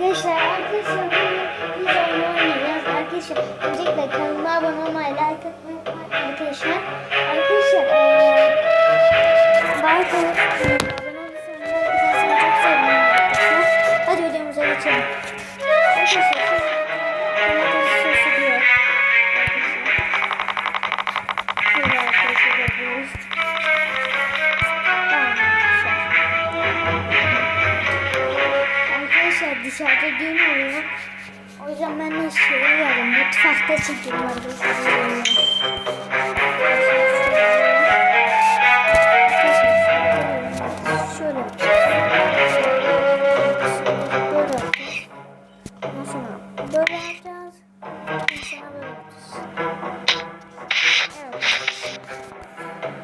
Arkadaşlar arkadaşlar biz oyun oynayacağız. Arkadaşlar öncelikle kanalıma abone olmayı, like atmayı. Arkadaşlar dışarıda düğün oluyor. O yüzden ben de şeye geldim. Mutfakta.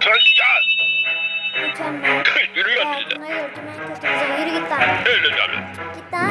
Tezgah. Mükemmel. Yürü git lan. Öyle tabii.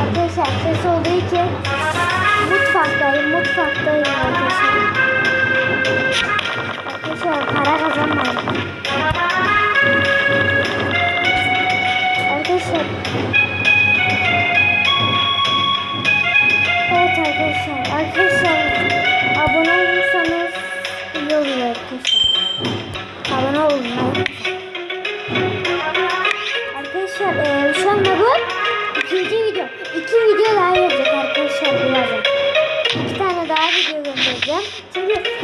Arkadaşlar ses olduğu için mutfaktayım, mutfaktayım arkadaşlar. Arkadaşlar para kazanmayın.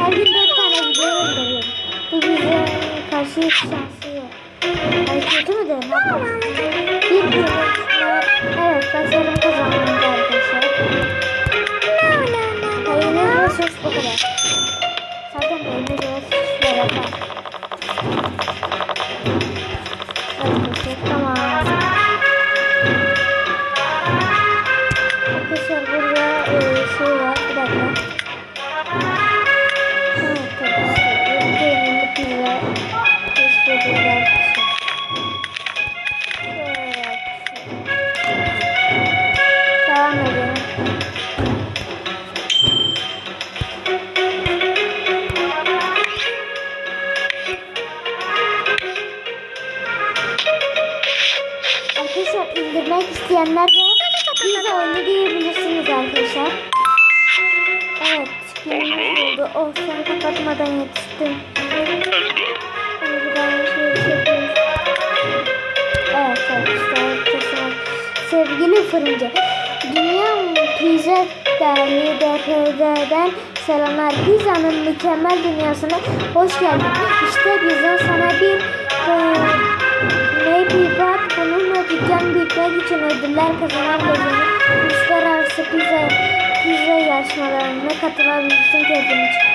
Her gün dört tane video gönderiyorum. Bu bize karşı şansı yok. Ay kötü mü de ne yapalım? Bir gün isteyenler de pizza oyunu diyebilirsiniz arkadaşlar. Evet, oldu. Oh sen kapatmadan yetiştim. Şey. Evet arkadaşlar. Sevgili fırıncı, Dünya Pizza Derneği DPD'den selamlar. Pizzanın mükemmel dünyasına hoş geldin. İşte pizza sana bir e, Maybe bak bununla dükkan büyütmek için ödüller kazanabilirsin. Uluslararası pizza, pizza yarışmalarına katılabilirsin kendin için.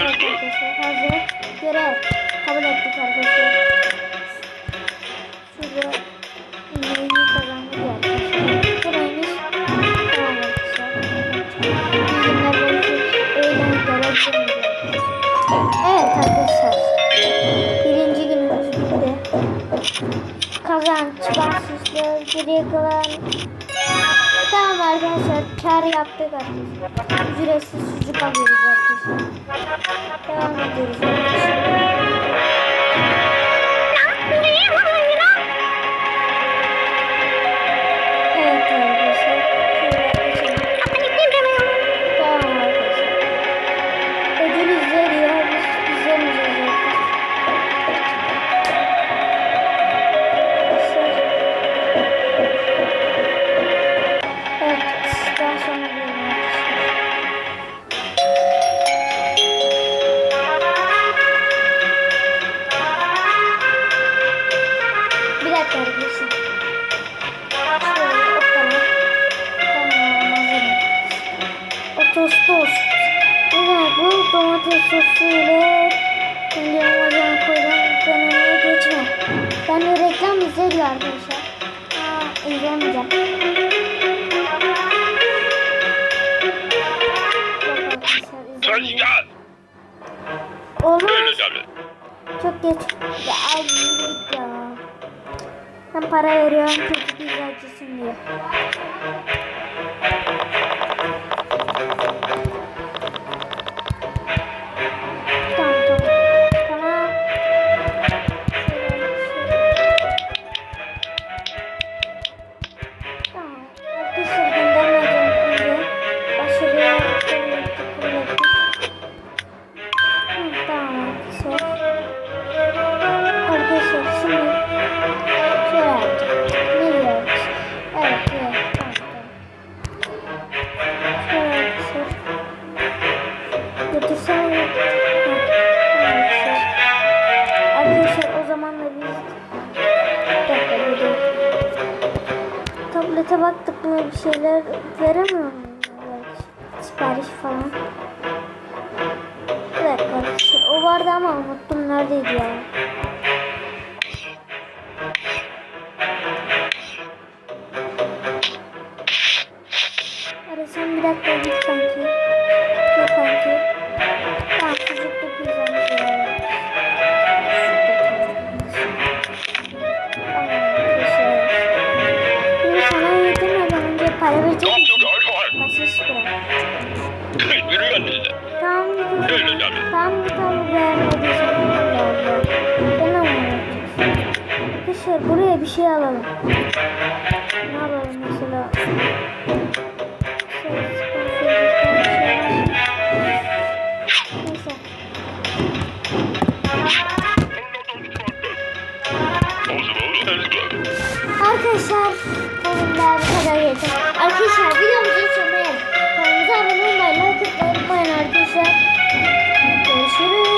Evet arkadaşlar hazır. Görev. Kabul ettik arkadaşlar. Şurada neyini kazandık arkadaşlar. Bu neymiş? Tamam arkadaşlar. Belki eğlenceler göreceğiz. Evet arkadaşlar. Kazanç, bahşişler, geriye kalan... Tamam arkadaşlar, kar yaptık arkadaşlar. Ücretsiz sucuk alıyoruz arkadaşlar. Devam ediyoruz arkadaşlar. Domates sosu ile şimdi amacına koyduğum denemeye geçme. Ben de reklam izledi arkadaşlar. Aa, izlemeyeceğim. Olmaz. Çok geç. Ya ay ya. Ben para veriyorum kötü pizzacısın diye. Tablete baktık mı bir şeyler veremiyor muyum? Belki Sipariş falan. Dakika arkadaşlar. O vardı ama unuttum neredeydi ya. Arkadaşlar buraya bir şey alalım. Ne alalım mesela? Şey, şey. Arkadaşlar konumda bu kadar yeter. Arkadaşlar videomuzun sonuna geldik. Kanalımıza abone olmayı, like atmayı unutmayın arkadaşlar. Görüşürüz.